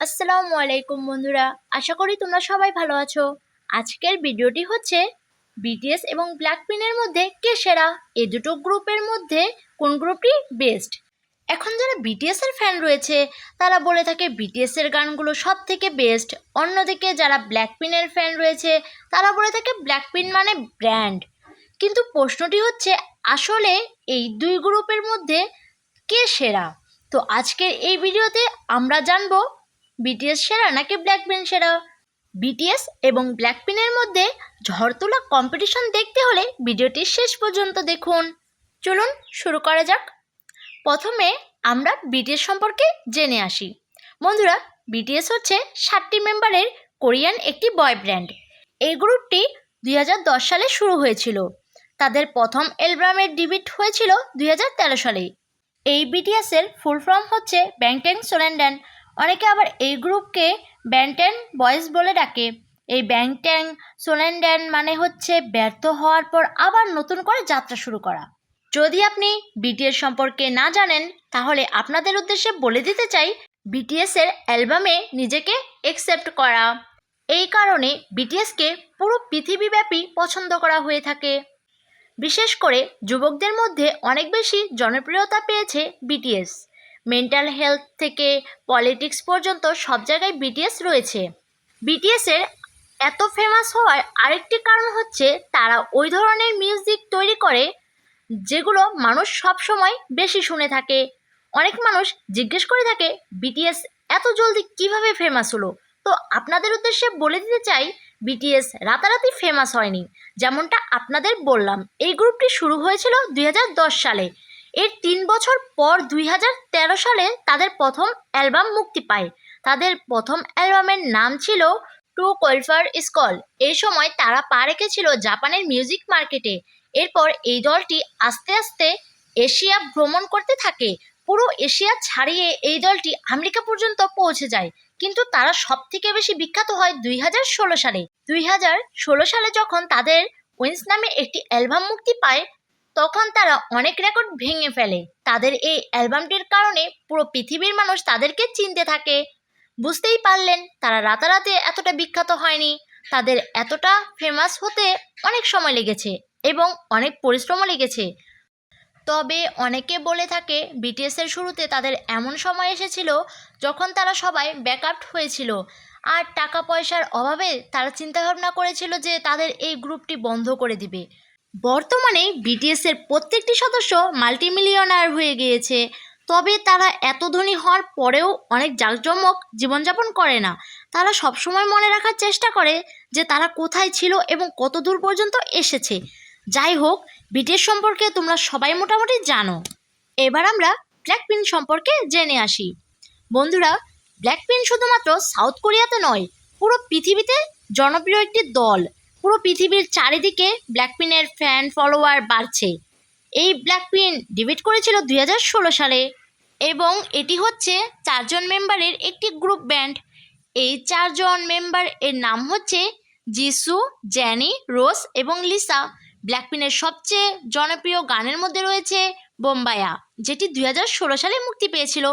আসসালামু আলাইকুম বন্ধুরা, আশা করি তোমরা সবাই ভালো আছো। আজকের ভিডিওটি হচ্ছে বিটিএস এবং ব্ল্যাকপিনের মধ্যে কে সেরা? এই দুটো গ্রুপের মধ্যে কোন গ্রুপটি বেস্ট এখন যারা বিটিএস এর ফ্যান রয়েছে, তারা বলে থাকে বিটিএস এর গানগুলো সব থেকে বেস্ট অন্যদিকে যারা ব্ল্যাকপিনের ফ্যান রয়েছে, তারা বলে থাকে ব্ল্যাকপিন মানে ব্র্যান্ড কিন্তু প্রশ্নটি হচ্ছে, আসলে এই দুই গ্রুপের মধ্যে কে সেরা? তো আজকের এই ভিডিওতে আমরা জানব বিটিএস সেরা নাকি ব্ল্যাকপিন সেরা? বিটিএস এবং ব্ল্যাকপিনের মধ্যে ঝড় তোলা কম্পিটিশন দেখতে হলে ভিডিওটি শেষ পর্যন্ত দেখুন। চলুন শুরু করা যাক। প্রথমে আমরা বিটিএস সম্পর্কে জেনে আসি। বন্ধুরা বিটিএস হচ্ছে ষাটটি মেম্বারের কোরিয়ান একটি বয় ব্র্যান্ড এই গ্রুপটি দুই হাজার দশ সালে শুরু হয়েছিল। তাদের প্রথম অ্যালবামের ডিবিট হয়েছিল দুই হাজার তেরো সালে এই বিটিএসের ফুল ফর্ম হচ্ছে ব্যাংটেং সোলেন্ডান অনেকে আবার এই গ্রুপকে ব্যান্টেন বয়েজ বলে ডাকে। এই ব্যাংট্যাং সোলেন্ড্যান মানে হচ্ছে ব্যর্থ হওয়ার পর আবার নতুন করে যাত্রা শুরু করা। যদি আপনি বিটিএস সম্পর্কে না জানেন, তাহলে আপনাদের উদ্দেশ্যে বলে দিতে চাই, বিটিএস এর অ্যালবামে নিজেকে একসেপ্ট করা। এই কারণে বিটিএসকে পুরো পৃথিবীব্যাপী পছন্দ করা হয়ে থাকে। বিশেষ করে যুবকদের মধ্যে অনেক বেশি জনপ্রিয়তা পেয়েছে বিটিএস। মেন্টাল হেলথ থেকে পলিটিক্স পর্যন্ত সব জায়গায় বিটিএস রয়েছে। বিটিএসের এত ফেমাস হওয়ার আরেকটি কারণ হচ্ছে তারা ওই ধরনের মিউজিক তৈরি করে যেগুলো মানুষ সব সময় বেশি শুনে থাকে। অনেক মানুষ জিজ্ঞেস করে থাকে বিটিএস এত জলদি কীভাবে ফেমাস হলো? তো আপনাদের উদ্দেশ্যে বলে দিতে চাই বিটিএস রাতারাতি ফেমাস হয়নি। যেমনটা আপনাদের বললাম, এই গ্রুপটি শুরু হয়েছিল দুই হাজার দশ সালে। এর তিন বছর পর দুই হাজার তেরো সালে তাদের প্রথম অ্যালবাম মুক্তি পায়। তাদের প্রথম অ্যালবামের নাম ছিল টু কোলফার স্কল। এই সময় তারা পা রেখেছিল জাপানের মিউজিক মার্কেটে। এরপর এই দলটি আস্তে আস্তে এশিয়া ভ্রমণ করতে থাকে। পুরো এশিয়া ছাড়িয়ে এই দলটি আমেরিকা পর্যন্ত পৌঁছে যায়। কিন্তু তারা সব থেকে বেশি বিখ্যাত হয় দুই হাজার ষোলো সালে। দুই হাজার ষোলো সালে যখন তাদের উইন্স নামে একটি অ্যালবাম মুক্তি পায় তখন তারা অনেক রেকর্ড ভেঙে ফেলে। তাদের এই অ্যালবামটির কারণে পুরো পৃথিবীর মানুষ তাদেরকে চিনতে থাকে। বুঝতেই পারলেন, তারা রাতারাতি এতটা বিখ্যাত হয়নি। তাদের এতটা ফেমাস হতে অনেক সময় লেগেছে এবং অনেক পরিশ্রমও লেগেছে। তবে অনেকে বলে থাকে বিটিএসের শুরুতে তাদের এমন সময় এসেছিল যখন তারা সবাই ব্যাকআপ হয়েছিল। আর টাকা পয়সার অভাবে তারা চিন্তাভাবনা করেছিল যে তাদের এই গ্রুপটি বন্ধ করে দিবে। বর্তমানে বিটিএসের প্রত্যেকটি সদস্য মাল্টিমিলিয়নার হয়ে গিয়েছে। তবে তারা এত ধনী হওয়ার পরেও অনেক জাঁকজমক জীবনযাপন করে না। তারা সবসময় মনে রাখার চেষ্টা করে যে তারা কোথায় ছিল এবং কত দূর পর্যন্ত এসেছে। যাই হোক, বিটিএস সম্পর্কে তোমরা সবাই মোটামুটি জানো। এবার আমরা ব্ল্যাকপিন সম্পর্কে জেনে আসি। বন্ধুরা, ব্ল্যাকপিন শুধুমাত্র সাউথ কোরিয়াতে নয়, পুরো পৃথিবীতে জনপ্রিয় একটি দল। পুরো পৃথিবীর চারিদিকে ব্ল্যাকপিনের ফ্যান ফলোয়ার বাড়ছে। এই ব্ল্যাকপিন ডিবিট করেছিল দুই হাজার ষোলো সালে এবং এটি হচ্ছে চারজন মেম্বারের একটি গ্রুপ ব্যান্ড এই চারজন মেম্বার এর নাম হচ্ছে জিসু জ্যানি রোস এবং লিসা ব্ল্যাকপিনের সবচেয়ে জনপ্রিয় গানের মধ্যে রয়েছে বোম্বায়া যেটি দুই হাজার ষোলো সালে মুক্তি পেয়েছিল।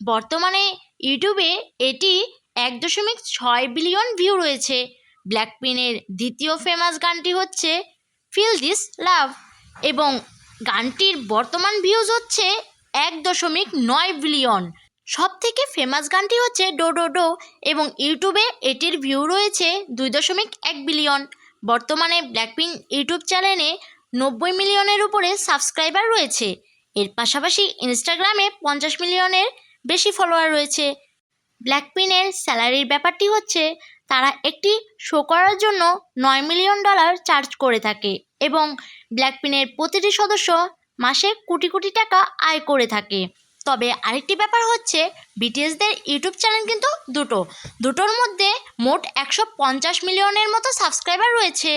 বর্তমানে ইউটিউবে এটি এক দশমিক ছয় বিলিয়ন ভিউ রয়েছে। ব্ল্যাকপিনের দ্বিতীয় ফেমাস গানটি হচ্ছে ফিল দিস লাভ এবং গানটির বর্তমান ভিউজ হচ্ছে এক দশমিক নয় বিলিয়ন সব থেকে ফেমাস গানটি হচ্ছে ডো ডো ডো এবং ইউটিউবে এটির ভিউ রয়েছে দুই দশমিক এক বিলিয়ন বর্তমানে ব্ল্যাকপিন ইউটিউব চ্যানেলে নব্বই মিলিয়নের উপরে সাবস্ক্রাইবার রয়েছে। এর পাশাপাশি ইনস্টাগ্রামে পঞ্চাশ মিলিয়নের বেশি ফলোয়ার রয়েছে। ব্ল্যাকপিনের স্যালারির ব্যাপারটি হচ্ছে তারা একটি শো করার জন্য নয় মিলিয়ন ডলার চার্জ করে থাকে এবং ব্ল্যাকপিনের প্রতিটি সদস্য মাসে কোটি কোটি টাকা আয় করে থাকে। তবে আরেকটি ব্যাপার হচ্ছে বিটিএসদের ইউটিউব চ্যানেল কিন্তু দুটো। দুটোর মধ্যে মোট একশো পঞ্চাশ মিলিয়নের মতো সাবস্ক্রাইবার রয়েছে।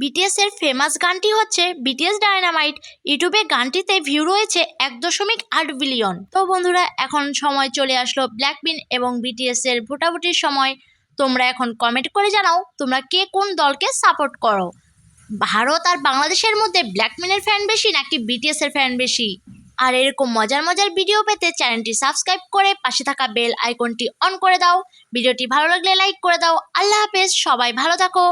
বিটিএসের ফেমাস গানটি হচ্ছে বিটিএস ডায়নামাইট ইউটিউবে গানটিতে ভিউ রয়েছে এক দশমিক আট বিলিয়ন তো বন্ধুরা, এখন সময় চলে আসলো ব্ল্যাকপিন এবং বিটিএসের ভোটাভুটির সময়। তোমরা এখন কমেন্ট করে জানাও তোমরা কে কোন দলকে সাপোর্ট করো। ভারত আর বাংলাদেশের মধ্যে ব্ল্যাকমেনের ফ্যান বেশি নাকি বিটিএসের ফ্যান বেশি? আর এরকম মজার মজার ভিডিও পেতে চ্যানেলটি সাবস্ক্রাইব করে পাশে থাকা বেল আইকনটি অন করে দাও। ভিডিওটি ভালো লাগলে লাইক করে দাও। আল্লাহ হাফেজ, সবাই ভালো থাকো।